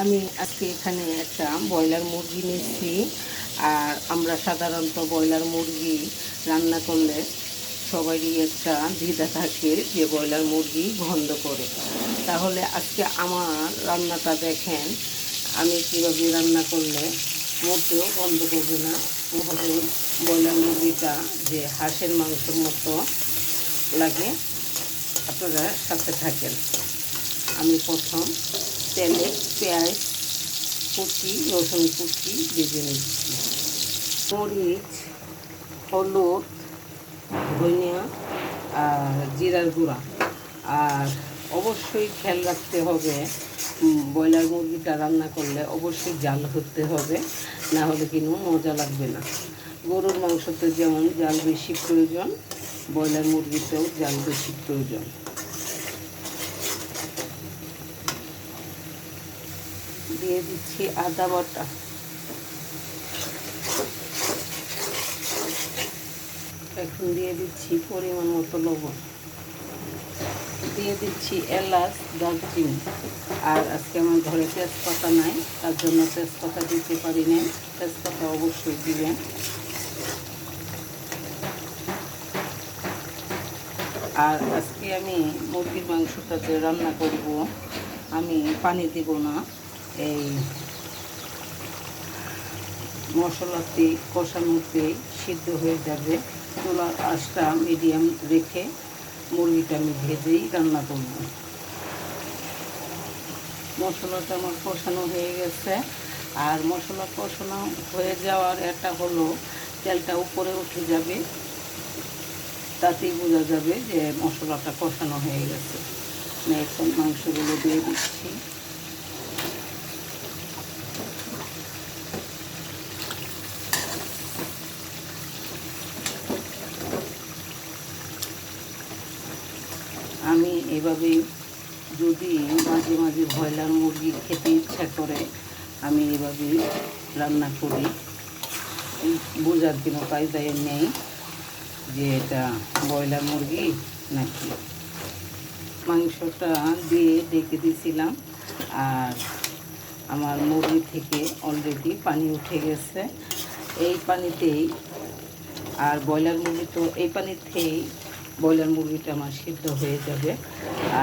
আমি আজকে এখানে একটা ব্রয়লার মুরগি নিয়েছি। আর আমরা সাধারণত ব্রয়লার মুরগি রান্না করলে সবারই একটা দ্বিধা থাকে যে ব্রয়লার মুরগি গন্ধ করে। তাহলে আজকে আমার রান্নাটা দেখেন, আমি কীভাবে রান্না করলে মোটেও গন্ধ করবে না। হবে ব্রয়লার মুরগিটা যে হাঁসের মাংসের মতো লাগে, আপনারা সাথে থাকেন। আমি প্রথম তেলে পেঁয়াজ কুচি, রসুন কুচি ভেজে নিচ্ছি। মরিচ, হলুদ, ধনিয়া আর জিরার গুঁড়া। আর অবশ্যই খেয়াল রাখতে হবে ব্রয়লার মুরগিটা রান্না করলে অবশ্যই জাল হতে হবে, না হলে কিন্তু মজা লাগবে না। গরুর মাংসতে যেমন জাল বেশি প্রয়োজন, ব্রয়লার মুরগিতেও জাল বেশি প্রয়োজন। দিয়ে দিচ্ছি আদা বাটা। এখন দিয়ে দিচ্ছি পরিমাণ মতো লবণ। দিয়ে দিচ্ছি এলাচ, দারচিনি। আর আজকে আমার ঘরে তেজপাতা নাই, তার জন্য তেজপাতা দিতে পারি না তেজপাতা অবশ্যই দিবেন। আর আজকে আমি মুরগির মাংসটাতে রান্না করব, আমি পানি দেব না। এই মশলাতে কষানোতে সিদ্ধ হয়ে যাবে। চুলার আঁচটা মিডিয়াম রেখে মুরগিটা আমি ভেজেই রান্না করব। মশলাটা আমার কষানো হয়ে গেছে। আর মশলা কষানো হয়ে যাওয়ার একটা হলো, তেলটা উপরে উঠে যাবে। তাতেই বোঝা যাবে যে মশলাটা কষানো হয়ে গেছে। এখন মাংসগুলো দিয়ে দিচ্ছি। আমি এভাবেই যদি মাঝে মাঝে ব্রয়লার মুরগি খেতে ইচ্ছা করে, আমি এভাবেই রান্না করি। বোঝার কোনো কায়দায় নেই যে এটা ব্রয়লার মুরগি নাকি। মাংসটা দিয়ে ডেকে দিয়েছিলাম আর আমার মুরগি থেকে অলরেডি পানি উঠে গেছে। এই পানিতেই আর ব্রয়লার মুরগি তো এই পানিতেই ব্রয়লার মুরগিটা আমার সিদ্ধ হয়ে যাবে।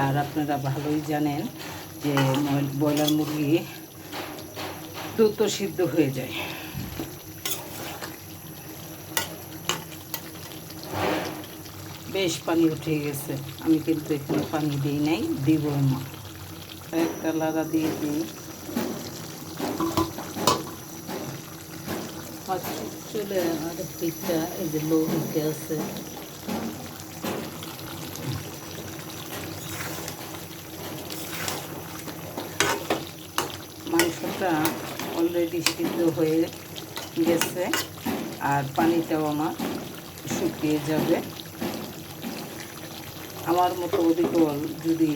আর আপনারা ভালোই জানেন যে ব্রয়লার মুরগি দ্রুত সিদ্ধ হয়ে যায়। বেশ পানি উঠে গেছে। আমি কিন্তু এখানে পানি দিই নাই, দিব না একটা লাড়া দিয়ে দিই। চলে আর এই যে লো আছে। মাংসটা অলরেডি সিদ্ধ হয়ে গেছে আর পানিটাও আমার শুকিয়ে যাবে। আমার মতো অবিকল যদি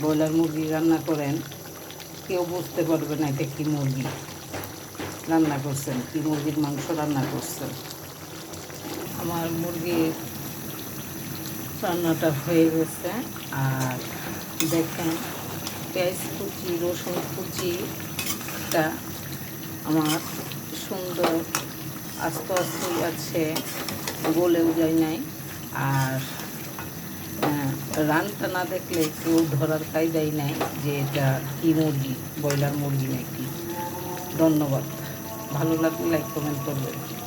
ব্রয়লার মুরগি রান্না করেন, কেউ বুঝতে পারবে না এটা কী মুরগি। রান্না করছেন, কী মুরগির মাংস রান্না করছেন। আমার মুরগির রান্নাটা হয়ে গেছে। আর দেখেন পেঁয়াজ কুচি রসুন কুচিটা আমার সুন্দর আস্তে আস্তে আছে গলেও যায় নাই। আর আহ, রানটা না দেখলে কেউ ধরার কায়দাই নাই যে এটা কী মুরগি ব্রয়লার মুরগি নাকি। ধন্যবাদ। ভালো লাগলে লাইক কমেন্ট করবেন।